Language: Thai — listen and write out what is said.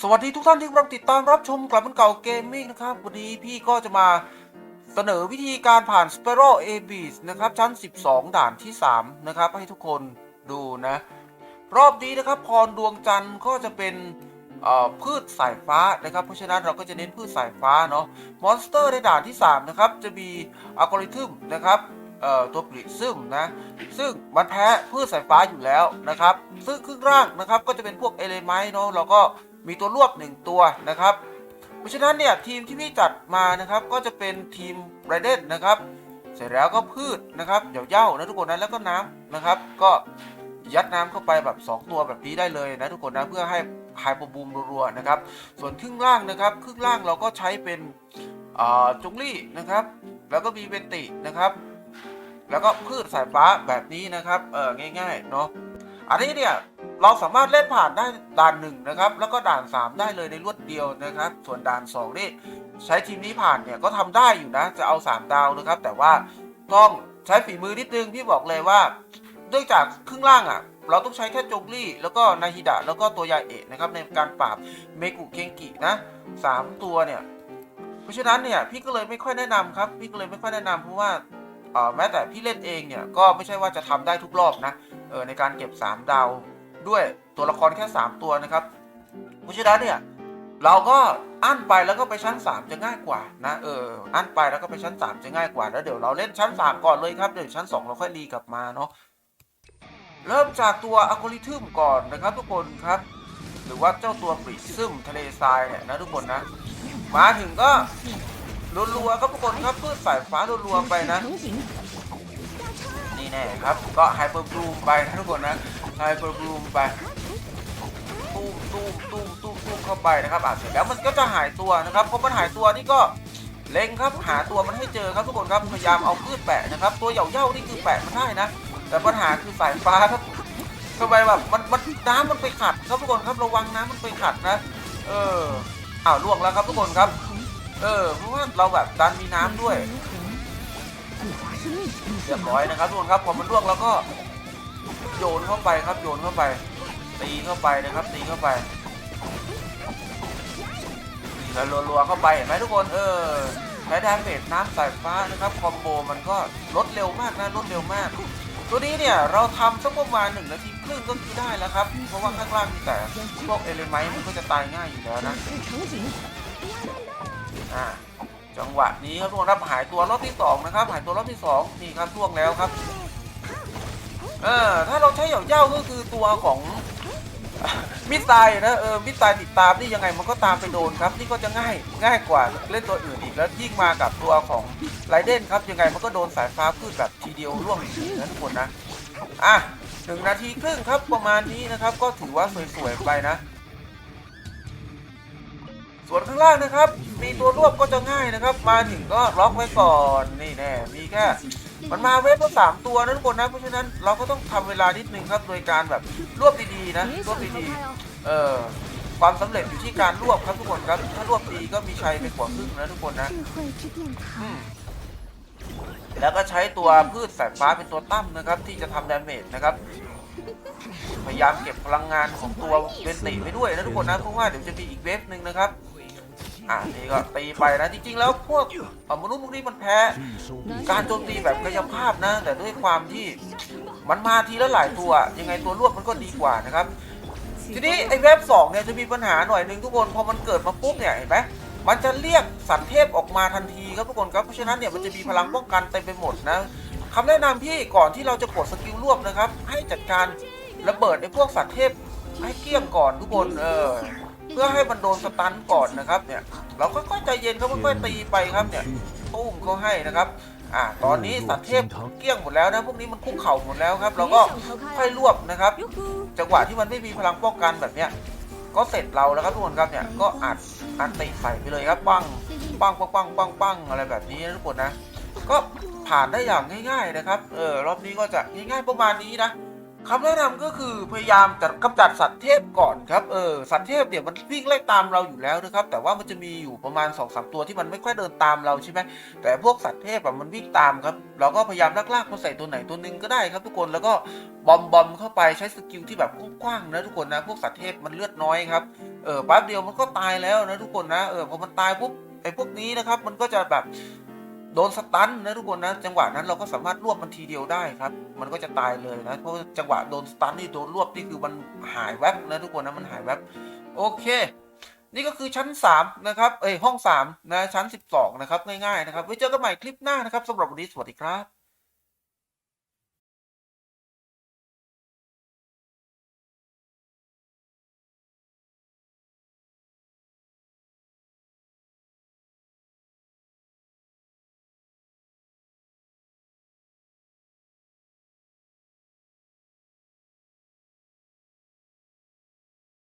สวัสดีทุกท่านที่กำลังติดตามรับชมกลับมันเก่าเกมมิ่งนะครับ วันนี้พี่ก็จะมาเสนอวิธีการผ่าน s p a r o w a b s นะครับ ชั้น 12 ด่านที่ 3 นะครับ ให้ทุกคนดูนะ รอบนี้นะครับพรดวงจันทร์ก็จะเป็นเอ่อพืชสายฟ้านะครับ เพราะฉะนั้นเราก็จะเน้นพืชสายฟ้าเนาะมอนสเตอร์ในด่านที่ 3 นะครับ จะมีอัลกอริทึมนะครับเอ่อตัวปริซึมนะ ซึ่งมันแพ้พืชสายฟ้าอยู่แล้วนะครับ ซึ่งครึ่งร่างนะครับก็จะเป็นพวกเอเลไมต์เนาะเราก็ มีตัวรวบหนึ่งตัวนะครับเพราะฉะนั้นเนี่ยทีมที่พี่จัดมานะครับก็จะเป็นทีมไรเดนนะครับ เสร็จแล้วก็พืชนะครับเดี๋ยวเย่านะทุกคนนะแล้วก็น้ำนะครับ ก็ยัดน้ำเข้าไปแบบ 2 ตัวแบบนี้ได้เลยนะทุกคนนะเพื่อให้ไฮเปรบูมรัวๆนะครับ ส่วนครึ่งล่างนะครับ ครึ่งล่างเราก็ใช้เป็นจงลี่นะครับ แล้วก็มีเวนตินะครับ แล้วก็พืชสายฟ้าแบบนี้นะครับเออง่ายๆเนาะ อันนี้เนี่ยเราสามารถเล่นผ่านได้ด่านหนึ่งนะครับ แล้วก็ด่าน 3 ได้เลยในรวดเดียวนะครับ ส่วนด่าน2นี่ใช้ทีมนี้ผ่านเนี่ยก็ทำได้อยู่นะ จะเอา 3 ดาวนะครับ แต่ว่าต้องใช้ฝีมือนิดนึงพี่บอกเลยว่าเนื่องจากครึ่งล่างอะเราต้องใช้แค่จงลี่ แล้วก็นาฮิดะแล้วก็ตัวยาเอะนะครับในการปราบเมกุเคงกินะสามตัวเนี่ย เพราะฉะนั้นเนี่ยพี่ก็เลยไม่ค่อยแนะนำครับ พี่ก็เลยไม่ค่อยแนะนำเพราะว่าแม้แต่พี่เล่นเองเนี่ยก็ไม่ใช่ว่าจะทำได้ทุกรอบนะ ออในการเก็บ 3 ดาวด้วยตัวละครแค่ 3 ตัวนะครับเพราะฉะนั้นเนี่ยเราก็อั้นไปแล้วก็ไปชั้น 3 จะง่ายกว่านะเอออั้นไปแล้วก็ไปชั้น 3 จะง่ายกว่าแล้วเดี๋ยวเราเล่นชั้น 3 ก่อนเลยครับเดี๋ยวชั้น 2 เราค่อยรีกลับมาเนาะเริ่มจากตัวอัลกอริทึมก่อนนะครับทุกคนครับ หรือว่าเจ้าตัวปริซึมทะเลทรายเนี่ยนะทุกคนนะ มาถึงก็รัวๆครับทุกคนครับพืชสายฟ้ารัวๆไปนะ， แน่ครับก็ไฮเปอร์บลูมไปนะทุกคนนะไฮเปอร์บลูมไปตู้มตู้มตู้มตู้มตู้มเข้าไปนะครับอะเสร็จแล้วมันก็จะหายตัวนะครับพอมันหายตัวนี่ก็เล็งครับหาตัวมันให้เจอครับทุกคนครับพยายามเอาพืชแปะนะครับ ตัวเหย่าเย่านี่คือแปะมันได้นะ แต่ปัญหาคือสายฟ้าครับทำไปแบบมันมันน้ำมันไปขัดครับทุกคนครับระวังน้ำมันไปขัดนะ เอออ้าวล่วงแล้วครับทุกคนครับ เออเพราะว่าเราแบบดันมีน้ำด้วย เรียบร้อยนะครับทุกคนครับพอมันล่วงแล้วก็โยนเข้าไปครับโยนเข้าไป ตีเข้าไปนะครับตีเข้าไปตีแล้วรัวๆเข้าไปเห็นไหมทุกคนเออใช้ดาเมจน้ำสายฟ้านะครับคอมโบมันก็ลดเร็วมากนะลดเร็วมาก ตัวนี้เนี่ยเราทำสักประมาณหนึ่งนาทีครึ่งก็คือได้แล้วครับ เพราะว่าข้างล่างมีแต่พวกเอลิมต์มันก็จะตายง่ายอยู่แล้วนะอ่า จังหวะนี้ครับทุกคนครับหายตัวรอบที่สองนะครับหายตัวรอบที่สองนี่ครับล่วงแล้วครับเออถ้าเราใช้เหย่าเย่าก็คือตัวของมิสไซนะเออมิสไซติดตามนี่ยังไงมันก็ตามไปโดนครับนี่ก็จะง่ายง่ายกว่าเล่นตัวอื่นอีกแล้วยิ่งมากับตัวของไรเดนครับยังไงมันก็โดนสายฟ้าพืชแบบทีเดียวร่วงจริงๆนะทุกคนนะอะหนึ่งนาทีครึ่งครับประมาณนี้นะครับ ก็ถือว่าสวยๆไปนะ ส่วนข้างล่างนะครับ มีตัวรวบก็จะง่ายนะครับ มาถึงก็ล็อกไว้ก่อนนี่แน่มีแค่มันมาเวฟก็สามตัวนั้นคนนะเพราะฉะนั้นเราก็ต้องทำเวลานิดนึงครับโดยการแบบรวบดีๆนะรวบดีๆเออความสำเร็จอยู่ที่การรวบครับทุกคนครับ ถ้ารวบดีก็มีชัยเป็นกว่าครึ่งนะทุกคนนะแล้วก็ใช้ตัวพืชสายฟ้าเป็นตัวตั้มนะครับ ที่จะทำดาเมจนะครับ พยายามเก็บพลังงานของตัวเวนติไปด้วยนะทุกคนนะเพราะว่าเดี๋ยวจะมีอีกเวฟหนึ่งนะครับ อะนี่ก็ตีไปนะจริงๆ แล้วพวกมนุษย์พวกนี้มันแพ้ การโจมตีแบบกายภาพนะ แต่ด้วยความที่มันมาทีละหลายตัว ยังไงตัวรวบมันก็ดีกว่านะครับ ทีนี้ไอ้เว็บสองเนี่ยจะมีปัญหาหน่อยหนึ่งทุกคนพอมันเกิดมาปุ๊บเนี่ยเห็นไหมมันจะเรียกสันเทพออกมาทันทีครับทุกคนครับเพราะฉะนั้นเนี่ยมันจะมีพลังป้องกันเต็มไปหมดนะคำแนะนำพี่ก่อนที่เราจะกดสกิลรวบนะครับ ให้จัดการระเบิดไอ้พวกสัตว์เทพให้เกลี้ยงก่อนทุกคนเออ เพื่อให้มันโดนสตันก่อนนะครับเนี่ยเราก็ค่อยใจเย็นครับค่อยๆตีไปครับเนี่ยตุ้มเขาให้นะครับอ่าตอนนี้สัตว์เทพเกลี้ยงหมดแล้วนะพวกนี้มันคุกเข่าหมดแล้วครับเราก็ค่อยรวบนะครับ，จังหวะที่มันไม่มีพลังป้องกันแบบเนี้ยก็เสร็จเราแล้วครับทุกคนครับเนี่ยก็อัดอัดติใส่ไปเลยครับปังปังปังปังปังปังอะไรแบบนี้ทุกคนนะ ก็ผ่านได้อย่างง่าย ๆนะครับเออรอบนี้ก็จะง่ายๆประมาณนี้นะ คำแนะนำก็คือพยายามจะกำจัดสัตว์เทพก่อนครับเออสัตว์เทพเนี่ยมันวิ่งไล่ตามเราอยู่แล้วนะครับแต่ว่ามันจะมีอยู่ประมาณ2อสตัวที่มันไม่ค่อยเดินตามเราใช่ไหมแต่พวกสัตว์เทพอะมันวิ่งตามครับเราก็พยายามลากๆมาใส่ตัวไหนตัวหนึ่งก็ได้ครับ ทุกคนแล้วก็บอมบอมเข้าไปใช้สกิลที่แบบกว้างๆนะทุกคนนะพวกสัตว์เทพมันเลือดน้อยครับเออแป๊บเดียวมันก็ตายแล้วนะทุกคนนะเออพอมันตายปุ๊บไอ้พวกนี้นะครับมันก็จะแบบ โดนสตันนะทุกคนนะ จังหวะนั้นเราก็สามารถรวบมันทีเดียวได้ครับ มันก็จะตายเลยนะเพราะจังหวะโดนสตันนี่โดนรวบนี่คือมันหายแวบนะทุกคนนะมันหายแวบโอเค นี่ก็คือชั้น 3 นะครับเอ้ยห้อง3นะชั้น 12 นะครับง่ายๆนะครับไว้เจอกันใหม่คลิปหน้านะครับสำหรับวันนี้สวัสดีครับ